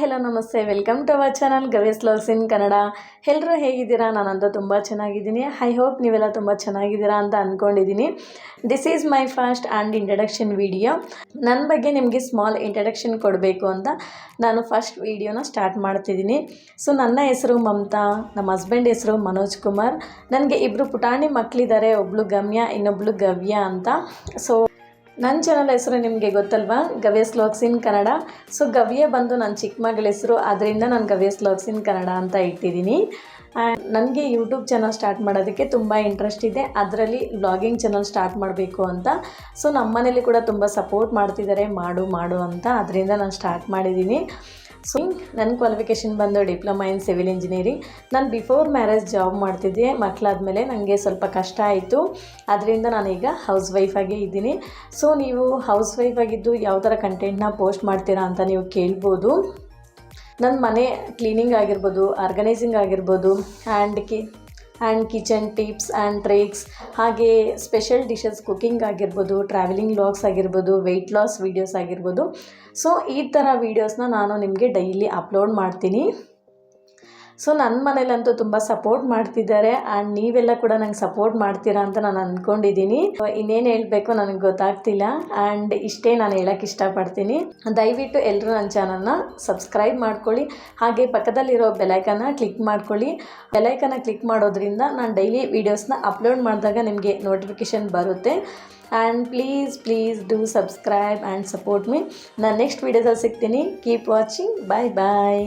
Hello, ನಮಸ್ತೆ. Welcome to our channel Gavi's loves in Kannada ಎಲ್ಲರೂ ಹೇಗಿದ್ದೀರಾ? ನಾನಂತೂ ತುಂಬ ಚೆನ್ನಾಗಿದ್ದೀನಿ. ಐ ಹೋಪ್ ನೀವೆಲ್ಲ ತುಂಬ ಚೆನ್ನಾಗಿದ್ದೀರಾ ಅಂತ ಅಂದ್ಕೊಂಡಿದ್ದೀನಿ this is my first and introduction video ನನ್ನ ಬಗ್ಗೆ ನಿಮಗೆ ಸ್ಮಾಲ್ ಇಂಟ್ರಡಕ್ಷನ್ ಕೊಡಬೇಕು ಅಂತ ನಾನು ಫಸ್ಟ್ ವಿಡಿಯೋನ ಸ್ಟಾರ್ಟ್ ಮಾಡ್ತಿದ್ದೀನಿ. ಸೊ ನನ್ನ ಹೆಸರು ಮಮತಾ, ನಮ್ಮ ಹಸ್ಬೆಂಡ್ ಹೆಸರು ಮನೋಜ್ ಕುಮಾರ್. ನನಗೆ ಇಬ್ಬರು ಪುಟಾಣಿ ಮಕ್ಕಳಿದ್ದಾರೆ ಒಬ್ಳು ಗಮ್ಯ, ಇನ್ನೊಬ್ಳು ಗವ್ಯ ಅಂತ. ಸೊ ನನ್ನ ಚಾನಲ್ ಹೆಸರು ನಿಮಗೆ ಗೊತ್ತಲ್ವಾ? ಗವ್ಯ ಸ್ಲೋಕ್ಸ್ ಇನ್ ಕನ್ನಡ ಸೊ ಗವ್ಯ ಬಂದು ನನ್ನ ಚಿಕ್ಕ ಮಗಳ ಹೆಸರು ಅದರಿಂದ ನಾನು ಗವ್ಯ ಸ್ಲೋಕ್ಸ್ ಇನ್ ಕನ್ನಡ ಅಂತ ಇಟ್ಟಿದ್ದೀನಿ ನನಗೆ ಯೂಟ್ಯೂಬ್ ಚಾನಲ್ ಸ್ಟಾರ್ಟ್ ಮಾಡೋದಕ್ಕೆ ತುಂಬ ಇಂಟ್ರೆಸ್ಟ್ ಇದೆ. ಅದರಲ್ಲಿ ಬ್ಲಾಗಿಂಗ್ ಚಾನಲ್ ಸ್ಟಾರ್ಟ್ ಮಾಡಬೇಕು ಅಂತ. ಸೊ ನಮ್ಮ ಮನೇಲಿ ಕೂಡ ತುಂಬ ಸಪೋರ್ಟ್ ಮಾಡ್ತಿದ್ದಾರೆ ಮಾಡು ಮಾಡು ಅಂತ. ಅದರಿಂದ ನಾನು ಸ್ಟಾರ್ಟ್ ಮಾಡಿದ್ದೀನಿ ಸೊ ನನ್ನ ಕ್ವಾಲಿಫಿಕೇಷನ್ ಬಂದು ಡಿಪ್ಲೊಮಾ ಇನ್ ಸಿವಿಲ್ ಇಂಜಿನಿಯರಿಂಗ್ ನಾನು ಬಿಫೋರ್ ಮ್ಯಾರೇಜ್ ಜಾಬ್ ಮಾಡ್ತಿದ್ದೆ. ಮಕ್ಕಳಾದಮೇಲೆ ನನಗೆ ಸ್ವಲ್ಪ ಕಷ್ಟ ಆಯಿತು. ಅದರಿಂದ ನಾನೀಗ ಹೌಸ್ ವೈಫಾಗಿ ಇದ್ದೀನಿ. ಸೊ ನೀವು ಹೌಸ್ ವೈಫಾಗಿದ್ದು ಯಾವ ಥರ ಕಂಟೆಂಟ್ನ ಪೋಸ್ಟ್ ಮಾಡ್ತೀರಾ ಅಂತ ನೀವು ಕೇಳ್ಬೋದು. ನನ್ನ ಮನೆ ಕ್ಲೀನಿಂಗ್ ಆಗಿರ್ಬೋದು ಆರ್ಗನೈಸಿಂಗ್ ಆಗಿರ್ಬೋದು and Ki and kitchen tips and tricks ಹಾಗೆ ಸ್ಪೆಷಲ್ ಡಿಶಸ್ ಕುಕಿಂಗ್ ಆಗಿರ್ಬೋದು ಟ್ರಾವೆಲಿಂಗ್ ಲಾಗ್ಸ್ ಆಗಿರ್ಬೋದು ವೆಯ್ಟ್ ಲಾಸ್ ವೀಡಿಯೋಸ್ ಆಗಿರ್ಬೋದು. ಸೊ ಈ ಥರ ವೀಡಿಯೋಸ್ನ ನಾನು ನಿಮಗೆ ಡೈಲಿ ಅಪ್ಲೋಡ್ ಮಾಡ್ತೀನಿ. ಸೊ ನನ್ನ ಮನೇಲಂತೂ ತುಂಬ ಸಪೋರ್ಟ್ ಮಾಡ್ತಿದ್ದಾರೆ ಆ್ಯಂಡ್ ನೀವೆಲ್ಲ ಕೂಡ ನಂಗೆ ಸಪೋರ್ಟ್ ಮಾಡ್ತೀರಾ ಅಂತ ನಾನು ಅಂದ್ಕೊಂಡಿದ್ದೀನಿ ಇನ್ನೇನು ಹೇಳಬೇಕು ನನಗೆ ಗೊತ್ತಾಗ್ತಿಲ್ಲ ಆ್ಯಂಡ್ ಇಷ್ಟೇ ನಾನು ಹೇಳೋಕ್ಕೆ ಇಷ್ಟಪಡ್ತೀನಿ. ದಯವಿಟ್ಟು ಎಲ್ಲರೂ ನನ್ನ ಚಾನಲ್ನ ಸಬ್ಸ್ಕ್ರೈಬ್ ಮಾಡ್ಕೊಳ್ಳಿ. ಹಾಗೆ ಪಕ್ಕದಲ್ಲಿರೋ ಬೆಲೈಕನ್ನ ಕ್ಲಿಕ್ ಮಾಡ್ಕೊಳ್ಳಿ. ಬೆಲೈಕನ್ನ ಕ್ಲಿಕ್ ಮಾಡೋದ್ರಿಂದ ನಾನು ಡೈಲಿ ವೀಡಿಯೋಸ್ನ ಅಪ್ಲೋಡ್ ಮಾಡಿದಾಗ ನಿಮಗೆ ನೋಟಿಫಿಕೇಷನ್ ಬರುತ್ತೆ. And please please do subscribe and support me ನಾನು ನೆಕ್ಸ್ಟ್ ವೀಡಿಯೋದಲ್ಲಿ ಸಿಗ್ತೀನಿ. ಕೀಪ್ ವಾಚಿಂಗ್ ಬಾಯ್ ಬಾಯ್